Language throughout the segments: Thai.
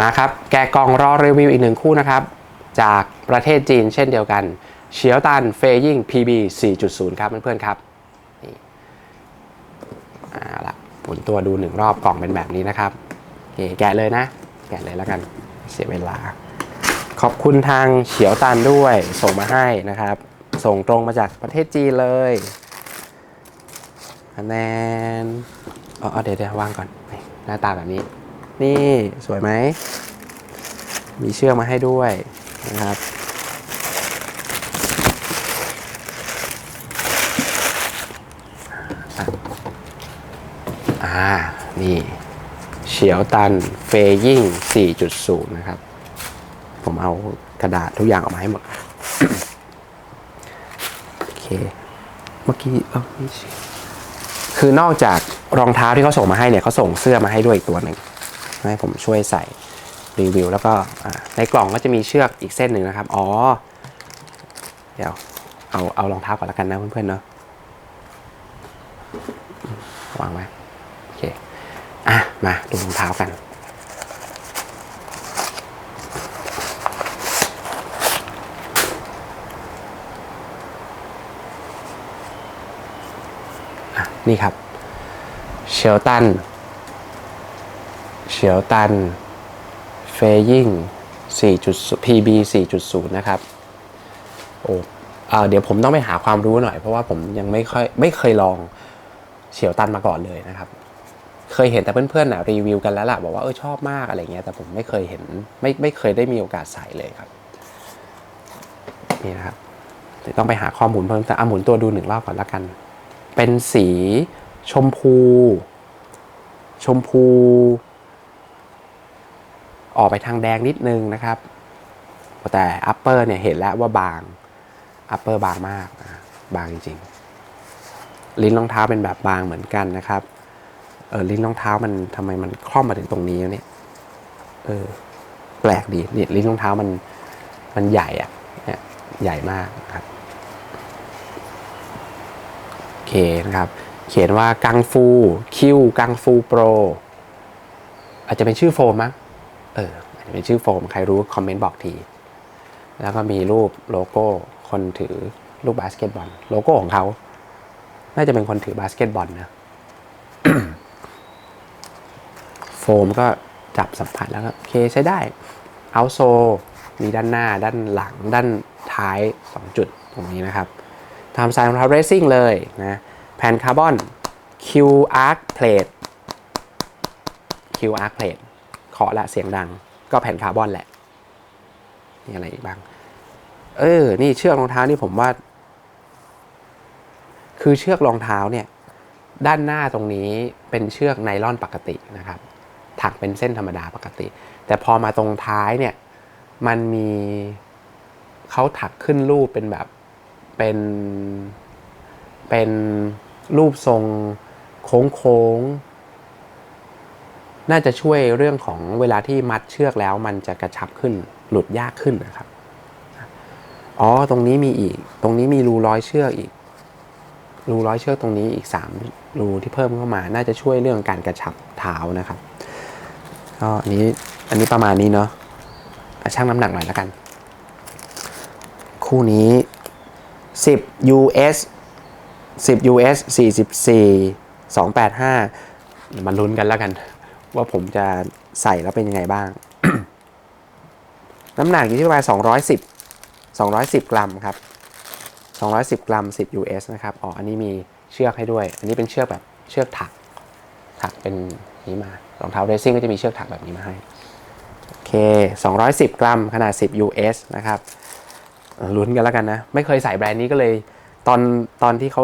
มาครับ แกกองรอรีวิวอีกหนึ่งคู่นะครับ จากประเทศจีนเช่นเดียวกัน เฉียวตันเฟยิ่ง PB 4.0 ครับเพื่อนๆครับนี่เอาละหมุนตัวดูหนึ่งรอบกล่องเป็นแบบนี้นะครับโอเคแกะเลยนะ แกะเลยแล้วกันเสียเวลา ขอบคุณทางเฉียวตันด้วยส่งมาให้นะครับ ส่งตรงมาจากประเทศจีนเลยคะแนนอ๋อเดี๋ยวเดี๋ยววางก่อน หน้าตาแบบนี้ นี่สวยไหม มีเชือกมาให้ด้วยนะครับอ่า นี่เฉียวตันเฟยิ่ง 4.0 นะครับ ผมเอากระดาษทุกอย่างออกมาให้หมด โอเค เมื่อกี้เอาคือนอกจากรองเท้าที่เขาส่งมาให้เนี่ยเขาส่งเสื้อมาให้ด้วยอีกตัวหนึ่ง ให้ผมช่วยใส่รีวิว แล้วก็ในกล่องก็จะมีเชือกอีกเส้นหนึ่งนะครับ อ๋อ เดี๋ยวเอาเอารองเท้าก่อนละกันนะเพื่อนๆเนาะวางไว้โอเค อะ มาดูรองเท้ากันนี่ครับเชลตัน เชลตัน เฟยิ่ง4.0 PB 4.0 นะครับ โอ้เออเดี๋ยวผมต้องไปหาความรู้หน่อย เพราะว่าผมยังไม่ค่อยไม่เคยลองเฉียวตันมาก่อนเลยนะครับ เคยเห็นแต่เพื่อนๆนะรีวิวกันแล้วล่ะ บอกว่าเออชอบมากอะไรเงี้ย แต่ผมไม่เคยเห็นไม่ไม่เคยได้มีโอกาสใส่เลยครับ นี่นะครับเดี๋ยวต้องไปหาข้อมูลเพิ่มแต่อะหมุนตัวดูหนึ่งรอบก่อนละกัน เป็นสีชมพู ชมพู ออกไปทางแดงนิดนึงนะครับ แต่ upper เนี่ยเห็นแล้วว่าบาง upper บางมากนะบางจริงๆ ลิ้นรองเท้าเป็นแบบบางเหมือนกันนะครับ เออลิ้นรองเท้ามันทำไมมันคล่อมมาถึงตรงนี้เนี่ยเออแปลกดีนี่ลิ้นรองเท้ามันมันใหญ่อะเนี่ยใหญ่มากครับโอเคนะครับ เขียนว่ากังฟูคิวกังฟูโปร อาจจะเป็นชื่อโฟมมั้ง เออเป็นชื่อโฟม ใครรู้คอมเมนต์บอกที แล้วก็มีรูปโลโก้คนถือลูกบาสเกตบอล โลโก้ของเขา น่าจะเป็นคนถือบาสเกตบอลนะโฟมก็จับสัมผัสแล้วก็โอเคใช้ได้ เอาโซ มีด้านหน้า ด้านหลัง ด้านท้าย 2 จุดตรงนี้นะครับทำสายรองเท้าเรซิ่งเลยนะ แผ่นคาร์บอน Q Arc Plate Q Arc Plate เคาะละเสียงดัง ก็แผ่นคาร์บอนแหละมีอะไรอีกบ้าง เออ นี่เชือกรองเท้านี่ผมว่า คือเชือกรองเท้าเนี่ย ด้านหน้าตรงนี้เป็นเชือกไนล่อนปกตินะครับ ถักเป็นเส้นธรรมดาปกติ แต่พอมาตรงท้ายเนี่ย มันมีเขาถักขึ้นรูปเป็นแบบ เป็น เป็นรูปทรงโค้งโค้ง น่าจะช่วยเรื่องของเวลาที่มัดเชือกแล้ว มันจะกระชับขึ้นหลุดยากขึ้นนะครับอ๋อตรงนี้มีอีก ตรงนี้มีรูร้อยเชือกอีก รูร้อยเชือกตรงนี้อีก 3 รูที่เพิ่มเข้ามา น่าจะช่วยเรื่องการกระชับเท้านะครับก็อันนี้อันนี้ประมาณนี้เนาะอะชั่งน้ำหนักหน่อยแล้วกัน คู่นี้ 10 US 10 US 44 285 มาลุ้นกันแล้วกัน ว่าผมจะใส่แล้วเป็นยังไงบ้าง น้ำหนักอยู่ที่ประมาณ210 210 กรัมครับ 210 กรัม 10 US นะครับ อ๋อ อันนี้มีเชือกให้ด้วย อันนี้เป็นเชือกแบบเชือกถัก ถักเป็นนี้มารองเท้าเรซิ่งก็จะมีเชือกถักแบบนี้มาให้ โอเค 210 กรัม ขนาด 10 US นะครับ ลุ้นกันแล้วกันนะ ไม่เคยใส่แบรนด์นี้ก็เลย ตอนตอนที่เขา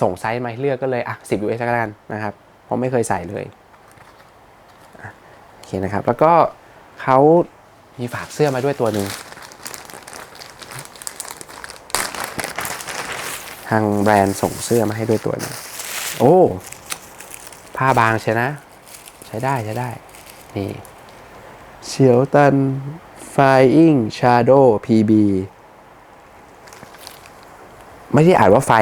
ส่งไซส์มาให้เลือกก็เลย อะ 10 US ก็แล้วกันนะครับ เพราะไม่เคยใส่เลย เคนะครับ แล้วก็เขามีฝากเสื้อมาด้วยตัวหนึ่งทางแบรนด์ส่งเสื้อมาให้ด้วยตัวนึงโอ้ ผ้าบางใช่นะ ใช้ได้ใช้ได้ นี่เฉียวตัน Flying Shadow PB ไม่ได้อ่านว่าไฟ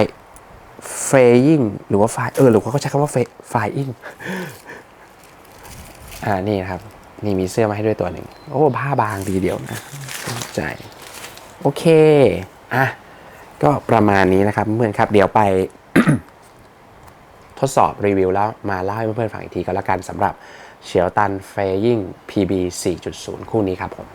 Flying หรือว่าไฟเออหรือว่าเขาใช้คำว่า Flying อ่านี่ครับ นี่มีเสื้อมาให้ด้วยตัวหนึ่งโอ้ผ้าบางดีเดียวนะใจโอเคอะก็ประมาณนี้นะครับเพื่อนครับ เดี๋ยวไปทดสอบรีวิวแล้วมาเล่าให้เพื่อนๆฟังอีกทีก็แล้วกันสำหรับเฉียวตันเฟยิง PB 4.0 คู่นี้ครับผม